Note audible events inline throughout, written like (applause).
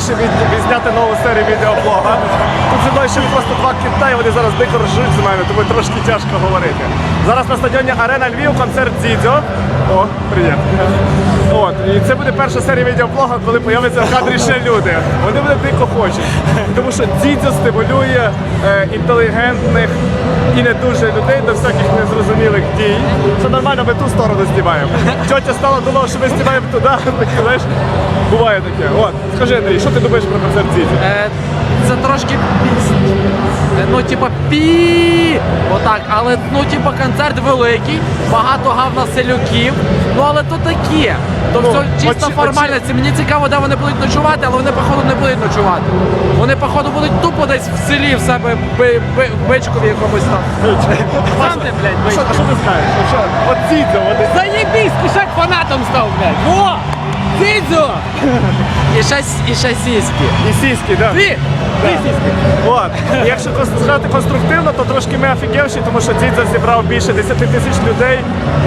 вирішив відзняти нову серію відеоблога. Тут зі мною ще просто два кита, і вони зараз дико ржуть з мене, тому трошки тяжко говорити. Зараз на стадіоні Арена Львів, концерт Дзідзьо. О, привіт. От, і це буде перша серія відеоблога, коли появляться в кадрі ще люди. Вони мене дико хочуть. Тому що Дзідзьо стимулює е, інтелігентних і не дуже людей до всяких незрозумілих дій. Це нормально, ми ту сторону знімаємо. Тьотя стала думала, що ми знімаємо туди, (laughs) знаєш, буває таке. От, скажи, Андрій, що ти думаєш про концерт Дзідзьо? Е, це трошки піс. Е, Ну, типа пі. Отак, але ну, типа концерт великий, багато гавна селюків. Ну але то таке. То Ну, все чисто очі- формальності. Мені цікаво, де вони будуть ночувати, але вони походу не будуть ночувати. Вони походу будуть тупо десь в селі в себе би, би, в бичкові якомусь там. Сам ти, блядь, що, бичка. а що ти скажеш? Що? От Дзідзьо, от Заебись, кишак фанатом став, блядь. Во! Дидзо! (laughs) І ще, і і сіськи, да. Ти! Ти сіськи. От. Якщо сказати конструктивно, то трошки ми офігевші, тому що Дзідзо зібрав більше 10 тисяч людей.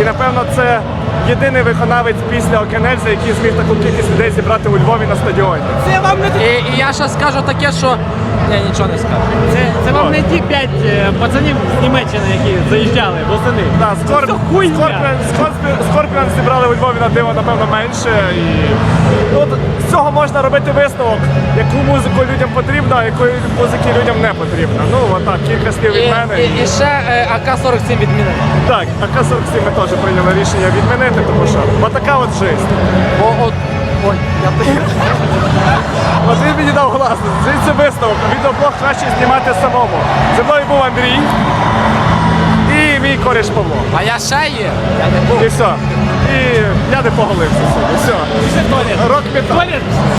І напевно це єдиний виконавець після Окенельза, який зміг таку кількість людей зібрати у Львові на стадіоні. Це вам не І, і я ще скажу таке, що. Я нічого не скажу. це, це вам не ті п'ять е, пацанів з Німеччини, які заїжджали восени. Да, Скорп... Це хуйня. Скорпіон зібрали у Львові на диво, напевно, менше. І... Ну, от з цього можна робити висновок, яку музику людям потрібно, а якої музики людям не потрібно. Ну, отак, кілька слів від мене. і, і ще е, АК-47 відмінили. Так, АК-47 ми теж прийняли рішення відмінити, тому що отака от жизнь. О, от, ой, я (laughs) От він мені дав глас. Звідси висновок. Відеоблог краще знімати самому. Зі мною був Андрій і мій кореш Павло. А я ще є. Я не був. І все. І я не поголився сьогодні. Все. Рок метал.